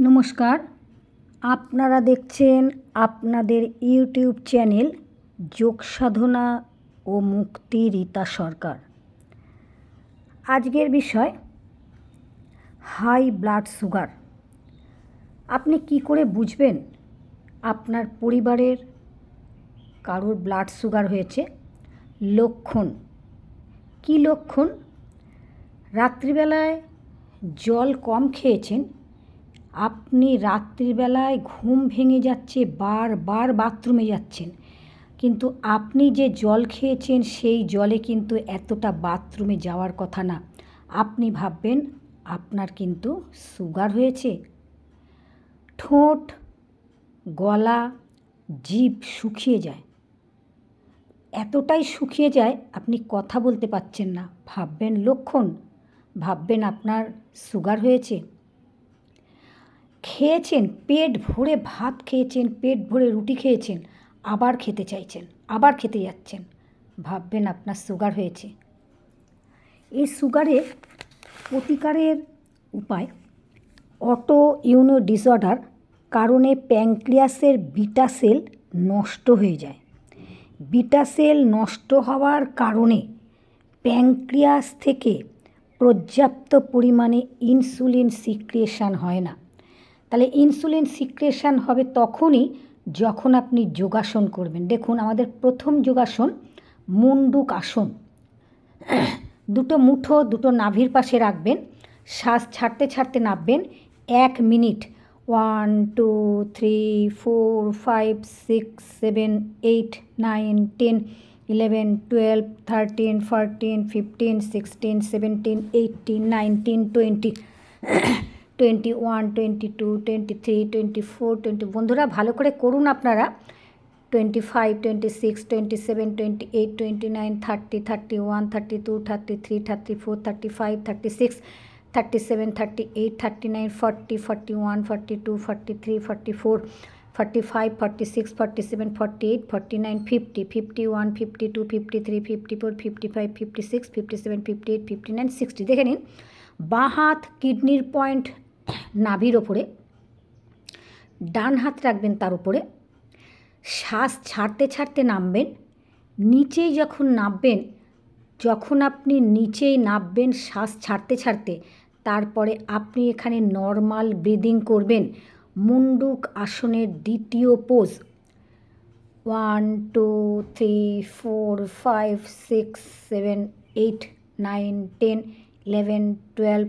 নমস্কার। আপনারা দেখছেন আপনাদের ইউটিউব চ্যানেল যোগ সাধনা ও মুক্তি রীতা সরকার। আজকের বিষয়, হাই ব্লাড সুগার। আপনি কি করে বুঝবেন আপনার পরিবারের কারোর ব্লাড সুগার হয়েছে? লক্ষণ। কী লক্ষণ? রাত্রিবেলায় জল কম খেয়েছেন আপনি রাত্রিবেলায় ঘুম ভেঙে যাচ্ছে, বারবার বাথরুমে যাচ্ছেন। কিন্তু আপনি যে জল খেয়েছেন, সেই জলে কিন্তু এতটা বাথরুমে যাওয়ার কথা না। আপনি ভাববেন, আপনার কিন্তু সুগার হয়েছে। ঠোঁট, গলা, জিভ শুকিয়ে যায়। এতটাই শুকিয়ে যায়, আপনি কথা বলতে পারছেন না। ভাববেন লক্ষণ, ভাববেন আপনার সুগার হয়েছে। খেয়েছেন, পেট ভরে ভাত খেয়েছেন, পেট ভরে রুটি খেয়েছেন, আবার খেতে চাইছেন, আবার খেতে যাচ্ছেন। ভাববেন আপনার সুগার হয়েছে। এই সুগারের প্রতিকারের উপায় অটো ইউনো ডিসঅর্ডার কারণে প্যাঙ্ক্রিয়াসের বিটা সেল নষ্ট হয়ে যায়। বিটা সেল নষ্ট হওয়ার কারণে প্যাঙ্ক্রিয়াস থেকে পর্যাপ্ত পরিমাণে ইনসুলিন সিক্রিয়েশন হয় না। তাহলে ইনসুলিন সিক্রেশন হবে তখনই যখন আপনি যোগাসন করবেন। দেখুন, আমাদের প্রথম যোগাসন মুন্ডুক আসন। দুটো মুঠো, দুটো নাভির পাশে রাখবেন। শ্বাস ছাড়তে ছাড়তে নামবেন। এক minute. One, two, three, four, five, six, seven, eight, nine, ten, eleven, twelve, thirteen, fourteen, fifteen, sixteen, seventeen eighteen nineteen, twenty. Twenty one, twenty two, twenty three, twenty four, twenty বন্ধুরা, ভালো করে করুন আপনারা। Twenty five, twenty six, twenty seven, twenty eight, twenty nine, thirty thirty one, thirty two, thirty three, thirty four, thirty five, thirty six, thirty seven, thirty eight, thirty nine, forty forty one, forty two, forty three, forty four, forty five, forty six, forty seven, forty eight, forty nine, fifty fifty one, fifty two, fifty three, fifty four, fifty five, fifty six, fifty seven, fifty eight, fifty nine, sixty. দেখে নিন, বাঁ হাত কিডনির point নাভির ওপরে, ডান হাত রাখবেন তার উপরে, শ্বাস ছাড়তে ছাড়তে নামবেন, নিচেই যখন নামবেন, যখন আপনি নিচেই নামবেন, শ্বাস ছাড়তে ছাড়তে, তারপরে আপনি এখানে নর্মাল ব্রিদিং করবেন, মুন্ডুক আসনের দ্বিতীয় pose. One, two, three, four, five, six, seven, eight, nine, ten, eleven, twelve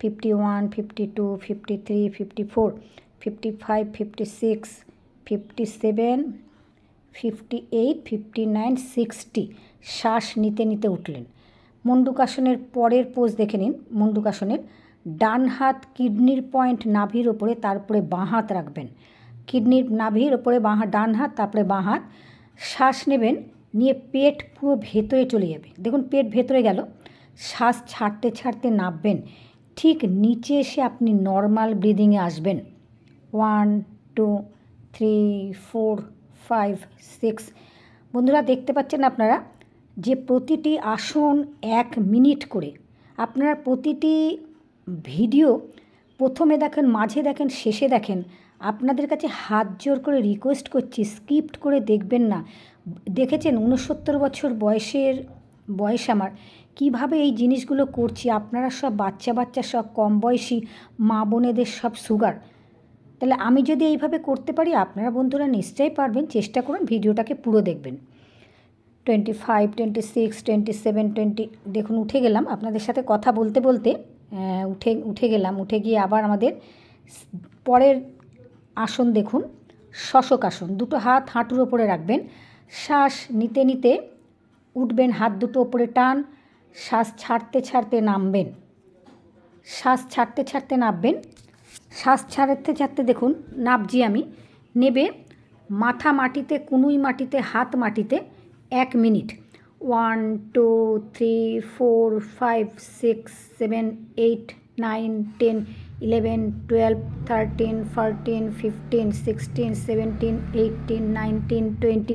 fifty one fifty two fifty three fifty four fifty five fifty six fifty seven fifty eight fifty nine sixty শ্বাস নিতে নিতে উঠলেন। মুন্ডুকাসনের পরের pose দেখে নিন। মুন্ডুকাসনের ডান হাত কিডনির point নাভির ওপরে, তারপরে বাঁ হাত রাখবেন। কিডনির নাভির ওপরে বাঁ ডান হাত, তারপরে বাঁ হাত। শ্বাস নেবেন, নিয়ে পেট পুরো ভেতরে চলে যাবে। দেখুন, পেট ভেতরে গেল। শ্বাস ছাড়তে ছাড়তে নামবেন ঠিক নিচে এসে আপনি নর্মাল ব্রিদিংয়ে আসবেন। One two three four five six বন্ধুরা, দেখতে পাচ্ছেন আপনারা যে প্রতিটি আসন এক মিনিট করে। আপনারা প্রতিটি ভিডিও প্রথমে দেখেন, মাঝে দেখেন, শেষে দেখেন। আপনাদের কাছে হাত জোর করে রিকোয়েস্ট করছি স্কিপ্ট করে দেখবেন না। দেখেছেন, উনসত্তর বছর বয়সের, বয়স আমার। কীভাবে এই জিনিসগুলো করছি? আপনারা সব বাচ্চা বাচ্চা, সব কম বয়সী মা বোনেদের সব সুগার তাহলে আমি যদি এইভাবে করতে পারি, আপনারা বন্ধুরা নিশ্চয়ই পারবেন। চেষ্টা করুন ভিডিওটাকে পুরো দেখবেন। Twenty five twenty six twenty seven twenty দেখুন, উঠে গেলাম। আপনাদের সাথে কথা বলতে বলতে উঠে উঠে গেলাম। উঠে গিয়ে আবার আমাদের পরের আসন দেখুন। শশক আসন। দুটো হাত হাঁটুর ওপরে রাখবেন। শ্বাস নিতে নিতে উঠবেন, হাত দুটো ওপরে টান। শ্বাস ছাড়তে ছাড়তে নামবেন। শ্বাস ছাড়তে ছাড়তে নামবেন। শ্বাস ছাড়তে ছাড়তে দেখুন নাবজি আমি। নেবে মাথা মাটিতে, কুনুই মাটিতে, হাত মাটিতে এক minute. One, two, three, four, five, six, seven, eight, nine, ten, eleven, twelve, thirteen, fourteen, fifteen, sixteen, seventeen, eighteen, nineteen, twenty.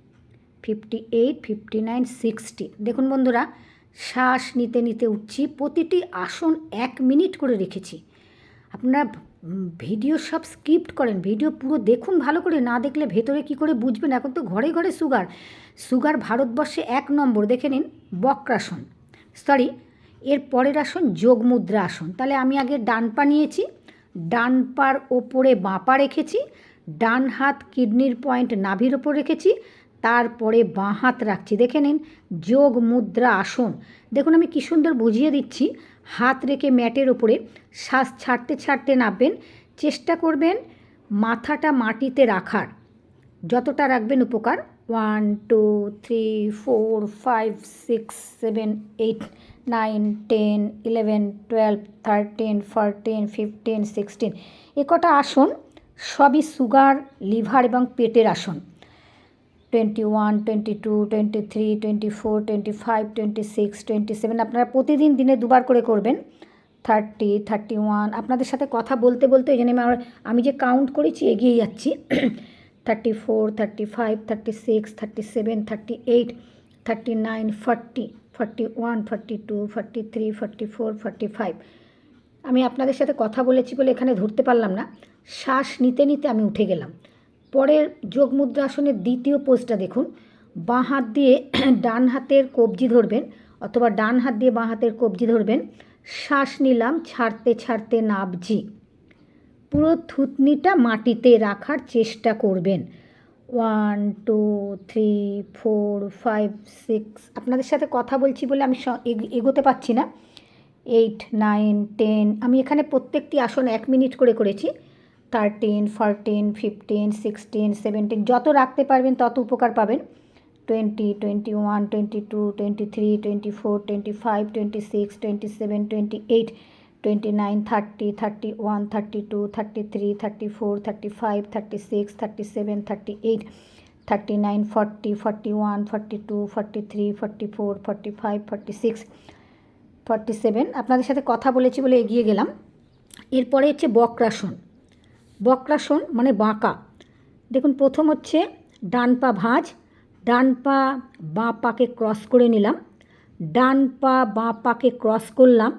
fifty eight fifty nine sixty দেখুন বন্ধুরা, শ্বাস নিতে নিতে উঠছি, প্রতিটি আসন এক মিনিট করে রেখেছি। আপনারা ভিডিও সব স্কিপ্ট করেন, ভিডিও পুরো দেখুন ভালো করে, না দেখলে ভেতরে কি করে বুঝবেন? এখন তো ঘরে ঘরে সুগার। সুগার ভারতবর্ষে এক নম্বর, দেখে নিন, বক্রাসন। সরি এর পরের আসন যোগ মুদ্রা আসন। তাহলে আমি আগে ডান পা নিয়েছি, ডান পার ওপরে বাঁ পা রেখেছি, ডান হাত কিডনির পয়েন্ট নাভির ওপর রেখেছি তারপরে বাঁ হাত রাখছি। দেখে নিন, যোগ মুদ্রা আসন। দেখুন, আমি কী সুন্দর বুঝিয়ে দিচ্ছি। হাত রেখে ম্যাটের ওপরে শ্বাস ছাড়তে ছাড়তে নামবেন। চেষ্টা করবেন মাথাটা মাটিতে রাখার। যতটা রাখবেন উপকার। One, two, three, four, five, six, seven, eight, nine, ten, eleven, twelve, thirteen, fourteen, fifteen, sixteen. এ কটা আসন সবই সুগার, লিভার এবং পেটের আসন। Twenty one twenty two twenty three twenty four twenty five twenty six twenty seven আপনারা প্রতিদিন দিনে দুবার করে করবেন। থার্টি থার্টি ওয়ান আপনাদের সাথে কথা বলতে বলতে ওই জন্য আমি আমার, আমি যে কাউন্ট করেছি এগিয়ে যাচ্ছি। Thirty four thirty five thirty six thirty seven thirty eight thirty nine forty forty one forty two forty three forty four forty five আমি আপনাদের সাথে কথা বলেছি বলে এখানে ধরতে পারলাম না। শ্বাস নিতে নিতে আমি উঠে গেলাম। পরের যোগ মুদ্রাসনের দ্বিতীয় পোজটা দেখুন। বাঁ হাত দিয়ে ডান হাতের কবজি ধরবেন অথবা ডান হাত দিয়ে বাঁ হাতের কবজি ধরবেন। শ্বাস নিলাম, ছাড়তে ছাড়তে নাবজি। পুরো থুতনিটা মাটিতে রাখার চেষ্টা করবেন। One, two, three, four, five, six, আপনাদের সাথে কথা বলছি বলে আমি এগোতে পারছি না। এইট, নাইন, টেন, আমি এখানে প্রত্যেকটি আসন এক মিনিট করে করেছি। Thirteen fourteen fifteen sixteen seventeen যত রাখতে পারবেন তত উপকার পাবেন। Twenty twenty one twenty two twenty three twenty four twenty five twenty six twenty seven twenty eight twenty nine thirty thirty one thirty two thirty three thirty four thirty five thirty six thirty seven thirty eight thirty nine forty forty one forty two forty three forty four forty five forty six forty seven আপনাদের সাথে কথা বলেছি বলে এগিয়ে গেলাম। এরপরে হচ্ছে বক্রাসন। বক্রাসন মানে বাঁকা। দেখুন, প্রথম হচ্ছে ডান পা ভাঁজ, ডান পা বাঁ পাকে ক্রস করে নিলাম, ডান পা বাঁ পাকে ক্রস করলাম,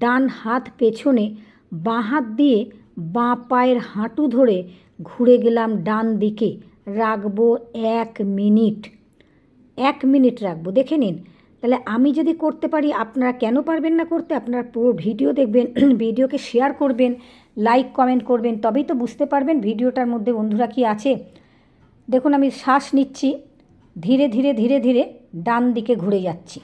ডান হাত পেছনে বাঁ হাত দিয়ে বাঁ পায়ের হাঁটু ধরে ঘুরে গেলাম ডান দিকে। রাখব এক মিনিট। এক মিনিট রাখব। দেখে নিন, তাহলে আমি যদি করতে পারি, আপনারা কেন পারবেন না করতে? আপনারা পুরো ভিডিও দেখবেন, ভিডিওকে শেয়ার করবেন লাইক কমেন্ট করবেন, তবেই তো বুঝতে পারবেন ভিডিওটার মধ্যে বন্ধুরা কি আছে। দেখুন, আমি শ্বাস নিচ্ছি, ধীরে ধীরে ধীরে ধীরে ডান দিকে ঘুরে যাচ্ছি।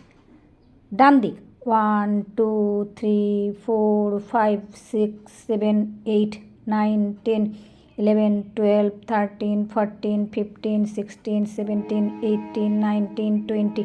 ডান দিক। One two three four five six seven eight nine ten eleven twelve thirteen fourteen fifteen sixteen seventeen eighteen nineteen twenty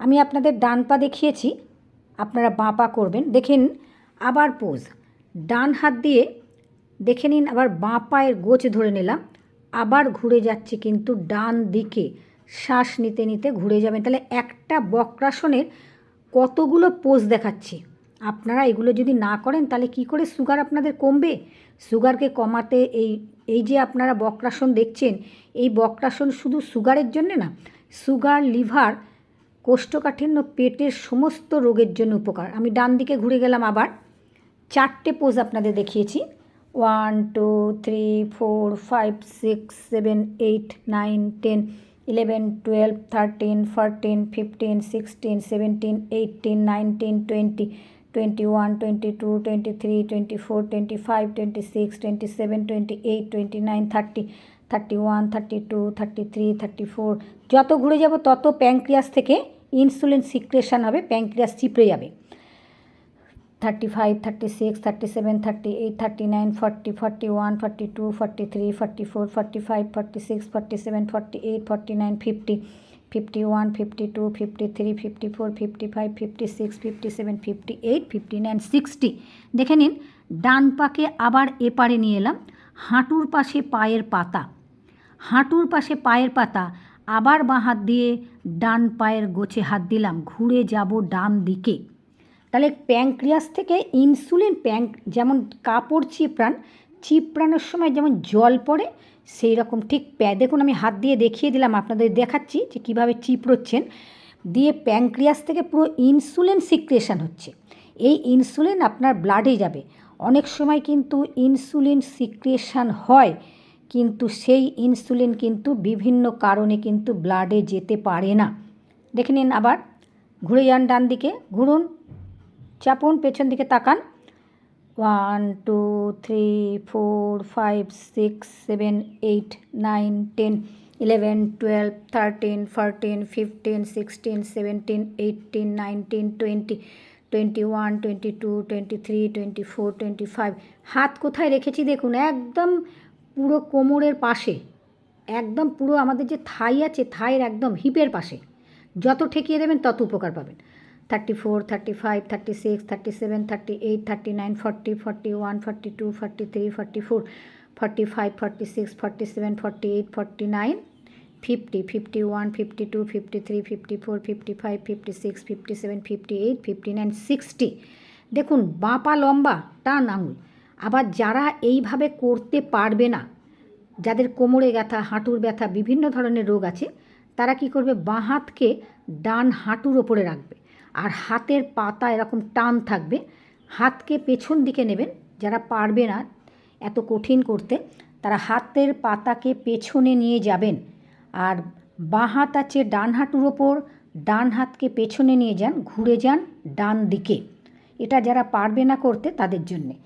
আমি আপনাদের ডান পা দেখিয়েছি, আপনারা বাঁ পা করবেন। দেখেন, আবার পোজ ডান হাত দিয়ে দেখে নিন, আবার বাঁ পায়ের গোছ ধরে নিলাম। আবার ঘুরে যাচ্ছি কিন্তু ডান দিকে। শ্বাস নিতে নিতে ঘুরে যাবেন। তাহলে একটা বক্রাসনের কতগুলো পোজ দেখাচ্ছি। আপনারা এগুলো যদি না করেন, তাহলে কি করে সুগার আপনাদের কমবে? সুগারকে কমাতে এই এই যে আপনারা বক্রাসন দেখছেন, এই বক্রাসন শুধু সুগারের জন্য না সুগার লিভার কোষ্ঠকাঠিন্য পেটের সমস্ত রোগের জন্য উপকার। আমি ডান দিকে ঘুরে গেলাম আবার। চারটে পোজ আপনাদের দেখিয়েছি। One two three four five six seven eight nine ten eleven twelve thirteen fourteen fifteen sixteen seventeen eighteen nineteen twenty twenty one twenty two twenty three twenty four twenty five twenty six twenty seven twenty eight twenty nine thirty thirty one thirty two thirty three thirty four যত ঘুরে যাব তত pancreas থেকে insulin secretion হবে pancreas চিপড়ে যাবে। Thirty five thirty six thirty seven thirty eight thirty nine forty forty one forty two forty three forty four forty five forty six forty seven forty eight forty nine fifty fifty one fifty two fifty three fifty four fifty five fifty six fifty seven fifty eight fifty nine sixty দেখে নিন, ডান পাকে আবার এপারে নিয়ে এলাম, হাঁটুর পাশে পায়ের পাতা। হাঁটুর পাশে পায়ের পাতা আবার বাঁ হাত দিয়ে ডান পায়ের গোছে হাত দিলাম, ঘুরে যাব ডান দিকে। তাহলে প্যাঙ্ক্রিয়াস থেকে ইনসুলিন প্যাঙ্ক যেমন কাপড় চিপড়ান, চিপড়ানোর সময় যেমন জল পড়ে সেই রকম ঠিক প্যা, দেখুন আমি হাত দিয়ে দেখিয়ে দিলাম, আপনাদের দেখাচ্ছি যে কীভাবে চিপড়োচ্ছেন। দিয়ে প্যাঙ্ক্রিয়াস থেকে পুরো ইনসুলিন সিক্রেশন হচ্ছে। এই ইনসুলিন আপনার ব্লাডে যাবে। অনেক সময় কিন্তু ইনসুলিন সিক্রেশন হয়। কিন্তু সেই ইনসুলিন কিন্তু বিভিন্ন কারণে কিন্তু ব্লাডে যেতে পারে না। দেখে নিন আবার, ঘুরে যান ডান দিকে, ঘুরুন, চাপুন, পেছন দিকে তাকান। One, two, three, four, five, six, seven, eight, nine, ten, eleven, twelve, thirteen, fourteen, fifteen, sixteen, seventeen eighteen nineteen, twenty twenty one, twenty two, twenty three, twenty four, twenty five. হাত কোথায় রেখেছি দেখুন, একদম পুরো কোমরের পাশে, একদম পুরো আমাদের যে থাই আছে, থাইয়ের একদম হিপের পাশে, যত ঠেকিয়ে দেবেন তত উপকার পাবেন। Thirty four thirty five thirty six thirty seven thirty eight thirty nine forty forty one forty two forty three forty four forty five forty six forty seven forty eight forty nine fifty fifty one fifty two fifty three fifty four fifty five fifty six fifty seven fifty eight fifty nine sixty দেখুন, বাঁ পা লম্বা, টান আঙুল। আবার যারা এইভাবে করতে পারবে না, যাদের কোমরে ব্যথা, হাঁটুর ব্যথা, বিভিন্ন ধরনের রোগ আছে, তারা কি করবে? বাঁ হাতকে ডান হাঁটুর ওপরে রাখবে। আর হাতের পাতা এরকম টান থাকবে। হাতকে পেছন দিকে নেবেন। যারা পারবে না এত কঠিন করতে, তারা হাতের পাতাকে পেছনে নিয়ে যাবেন। আর বাঁ হাত আছে ডান হাঁটুর ওপর। ডান হাতকে পেছনে নিয়ে যান, ঘুরে যান ডান দিকে। এটা যারা পারবে না করতে, তাদের জন্যে।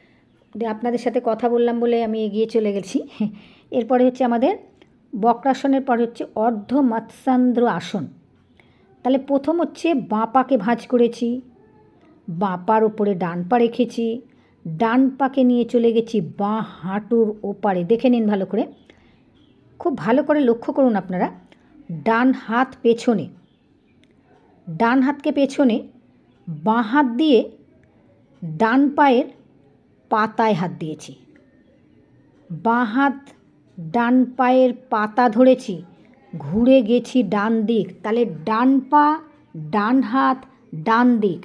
আপনাদের সাথে কথা বললাম বলে আমি এগিয়ে চলে গেছি। এরপরে হচ্ছে আমাদের বক্রাসনের পর হচ্ছে অর্ধ মৎস্যান্দ্র আসন। তাহলে প্রথম হচ্ছে বাঁ পাকে ভাঁজ করেছি বাঁ পার ওপরে ডান পা রেখেছি, ডান পাকে নিয়ে চলে গেছি বাঁ হাঁটুর ওপারে। দেখে নিন ভালো করে। খুব ভালো করে লক্ষ্য করুন আপনারা, ডান হাত পেছনে, ডান হাতকে পেছনে বাঁ হাত দিয়ে ডান পায়ের পাতায় হাত দিয়েছি। বাঁ হাত ডান পায়ের পাতা ধরেছি, ঘুরে গেছি ডান দিক। তাহলে ডান পা ডান হাত ডান দিক,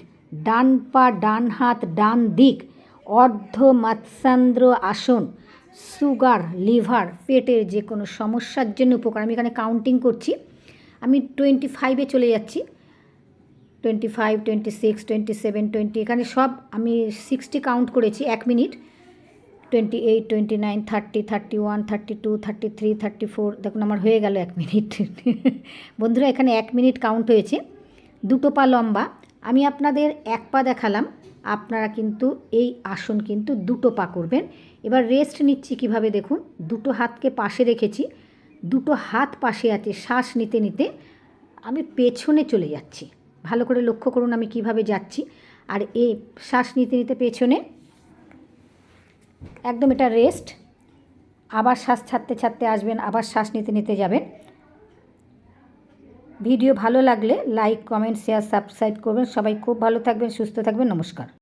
ডান পা ডান হাত ডান দিক। অর্ধ মৎস্যান্দ্র আসন, সুগার, লিভার, পেটের যে কোনো সমস্যার জন্য উপকার। আমি এখানে কাউন্টিং করছি। আমি টোয়েন্টি ফাইভে চলে যাচ্ছি। Twenty five twenty six twenty seven twenty এখানে সব আমি সিক্সটি কাউন্ট করেছি, এক minute twenty eight twenty nine thirty thirty one thirty two thirty three thirty four দেখুন আমার হয়ে গেল এক মিনিট বন্ধুরা, এখানে এক মিনিট কাউন্ট হয়েছে। দুটো পা লম্বা। আমি আপনাদের এক পা দেখালাম। আপনারা কিন্তু এই আসন কিন্তু দুটো পা করবেন। এবার রেস্ট নিচ্ছি কীভাবে দেখুন। দুটো হাতকে পাশে রেখেছি। দুটো হাত পাশে আছে, শ্বাস নিতে নিতে। আমি পেছনে চলে যাচ্ছি। ভালো করে লক্ষ্য করুন আমি কীভাবে যাচ্ছি। আর এ শ্বাস নিতে নিতে পেছনে একদম এটা রেস্ট আবার শ্বাস ছাড়তে ছাড়তে আসবেন, আবার শ্বাস নিতে নিতে যাবেন। ভিডিও ভালো লাগলে লাইক কমেন্ট শেয়ার সাবস্ক্রাইব করবেন। সবাই খুব ভালো থাকবেন, সুস্থ থাকবেন, নমস্কার।